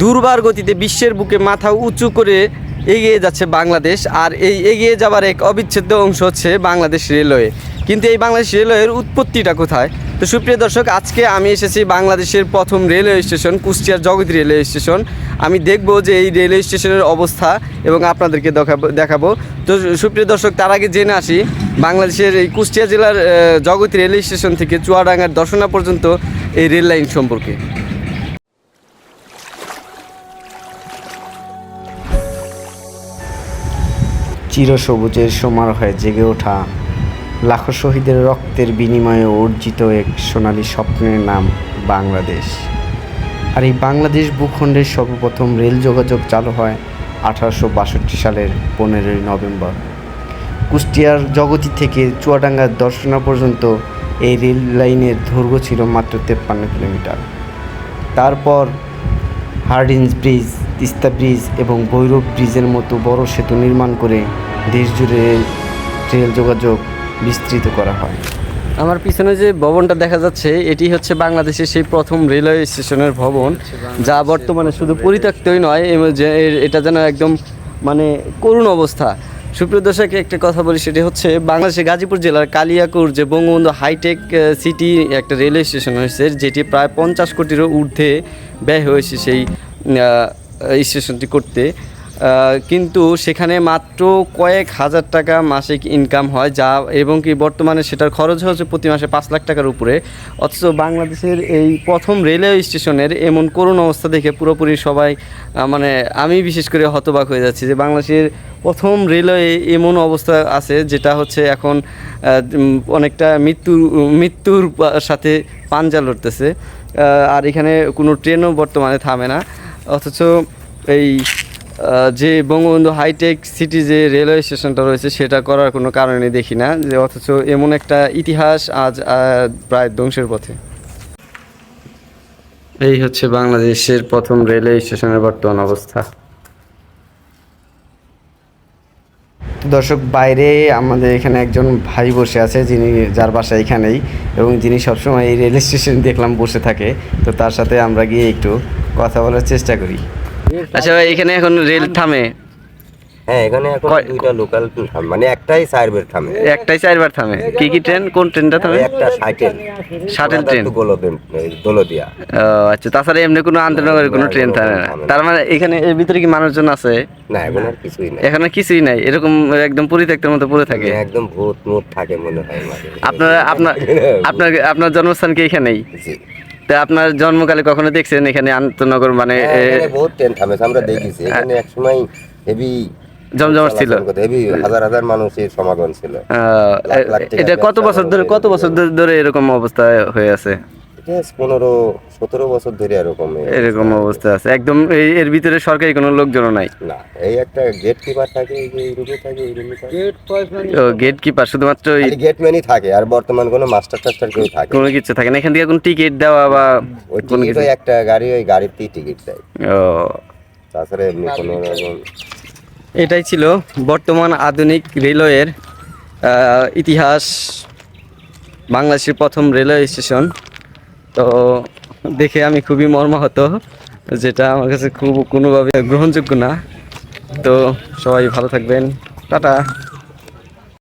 দুর্বার গতিতে বিশ্বের বুকে মাথা উঁচু করে এগিয়ে যাচ্ছে বাংলাদেশ আর এই এগিয়ে যাবার এক অবিচ্ছেদ্য অংশ হচ্ছে বাংলাদেশ রেলওয়ে। কিন্তু এই বাংলাদেশ রেলওয়ের উৎপত্তিটা কোথায়? তো সুপ্রিয় দর্শক, আজকে আমি এসেছি বাংলাদেশের প্রথম রেলওয়ে স্টেশন, কুষ্টিয়ার জগৎ রেলওয়ে স্টেশন। আমি দেখব যে এই রেলওয়ে স্টেশনের অবস্থা এবং আপনাদেরকে দেখাবো দেখাবো। তো সুপ্রিয় দর্শক, তার আগে জেনে আসি, বাংলাদেশের এই কুষ্টিয়া জেলার জগৎ রেলওয়ে স্টেশন থেকে চুয়াডাঙ্গার দর্শনা পর্যন্ত এই রেল লাইন সম্পর্কে। চিরসবুজের সমারোহে জেগে ওঠা লাখো শহীদের রক্তের বিনিময়ে অর্জিত এক সোনালী স্বপ্নের নাম বাংলাদেশ। আর এই বাংলাদেশ ভূখণ্ডের সর্বপ্রথম রেল যোগাযোগ চালু হয় আঠারোশো বাষট্টি সালের পনেরোই নভেম্বর। কুষ্টিয়ার জগতি থেকে চুয়াডাঙ্গার দর্শনা পর্যন্ত এই রেল লাইনের দৈর্ঘ্য ছিল মাত্র তেপ্পান্ন কিলোমিটার। তারপর হার্ডিন্স ব্রিজ, তিস্তা ব্রিজ এবং ভৈরব ব্রিজের মতো বড় সেতু নির্মাণ করে দেশ জুড়ে রেল যোগাযোগ বিস্তৃত করা হয়। আমার পিছনে যে ভবনটা দেখা যাচ্ছে, এটি হচ্ছে বাংলাদেশের সেই প্রথম রেলওয়ে স্টেশনের ভবন, যা বর্তমানে শুধু পরিত্যক্তই নয় এটা যেন একদম মানে করুণ অবস্থা। সুপ্রিয় দর্শক, একটা কথা বলি, সেটি হচ্ছে বাংলাদেশের গাজীপুর জেলার কালিয়াকুর যে বঙ্গবন্ধু হাইটেক সিটি একটা রেলওয়ে স্টেশন হয়েছে, যেটি প্রায় পঞ্চাশ কোটিরও ঊর্ধ্বে ব্যয় হয়েছে সেই স্টেশনটি করতে। কিন্তু সেখানে মাত্র কয়েক হাজার টাকা মাসিক ইনকাম হয়, যা এবং কি বর্তমানে সেটার খরচ হচ্ছে প্রতি মাসে পাঁচ লাখ টাকার উপরে। অথচ বাংলাদেশের এই প্রথম রেলওয়ে স্টেশনের এমন করুণ অবস্থা দেখে পুরোপুরি সবাই মানে আমি বিশেষ করে হতবাক হয়ে যাচ্ছি যে বাংলাদেশের প্রথম রেলওয়ে এমন অবস্থা আছে যেটা হচ্ছে এখন অনেকটা মৃত্যুর মৃত্যুর সাথে পাঞ্জা লড়তেছে। আর এখানে কোনো ট্রেনও বর্তমানে থামে না। অথচ এই যে বঙ্গবন্ধু হাইটেক সিটি যে রেলওয়ে স্টেশনটা রয়েছে সেটা করার কোনো কারণে দেখি না যে অথচ এমন একটা ইতিহাস আজ প্রায় ধ্বংসের পথে। এই হচ্ছে বাংলাদেশের প্রথম রেলওয়ে স্টেশনের বর্তমান অবস্থা। দর্শক বাইরে আমাদের এখানে একজন ভাই বসে আছে যিনি যার বাসা এখানেই এবং যিনি সবসময় এই রেল স্টেশন দেখলাম বসে থাকে। তো তার সাথে আমরা গিয়ে একটু কথা বলার চেষ্টা করি। আচ্ছা ভাই এখানে এখন রেল থামে। হ্যাঁ এখানে এখন দুইটা লোকাল মানে একটাই সার্ভের থামে। একটাই চারবার থামে। কি কি ট্রেন কোন ট্রেনটা থামে? একটা সাইকেল শাটেল ট্রেন দোলদিয়া। ও আচ্ছা তাছাড়া এমনি কোনো আন্তনগরের কোনো ট্রেন থামে না। তার মানে এখানে এর ভিতরে কি মানুষজন আছে? না এখন আর কিছুই নাই। এখানে কিছুই নাই। এরকম একদম পরিত্যক্তের মতো পড়ে থাকে। একদম ভূত মুত থাকে মনে হয়। আপনার আপনার আপনার আপনার জন্মস্থান কি এখানেই। তা আপনার জন্মকালে কখনো দেখছেন এখানে আন্তনগর মানে হ্যাঁ, বহুত ট্রেন থামে আমরা দেখেছি। এখানে এক সময় হেভি জমজমাট ছিল। হেভি হাজার হাজার মানুষের সমাগম ছিল। এটা কত বছর ধরে কত বছর ধরে- এরকম অবস্থা হয়ে আছে? পনেরো সতেরো বছর ধরে এরকম এরকম অবস্থা আছে। একদম এই এর ভিতরে সরকারি কোনো লোকজনও নাই। না এই একটা গেট কিপার থাকে এই রুমে থাকে এই রুমে থাকে। ও গেট কিপার শুধুমাত্র ওই গেটম্যানই থাকে আর বর্তমান কোনো মাস্টার টাস্টার কেউ থাকে কোনো কিছু থাকে না। এখান থেকে কোনো টিকিট দেওয়া বা কোনো কিছু? একটা গাড়ি ওই গাড়িতেই টিকিট দেয়। ও। তাছাড়া এমনি কোনো রকম এটাই ছিল বর্তমান আধুনিক রেলওয়ের ইতিহাস বাংলাদেশের প্রথম রেলওয়ে স্টেশন। তো দেখে আমি খুবই মর্মাহত, যেটা আমার কাছে খুব কোনোভাবে গ্রহণযোগ্য না। তো সবাই ভালো থাকবেন। টাটা।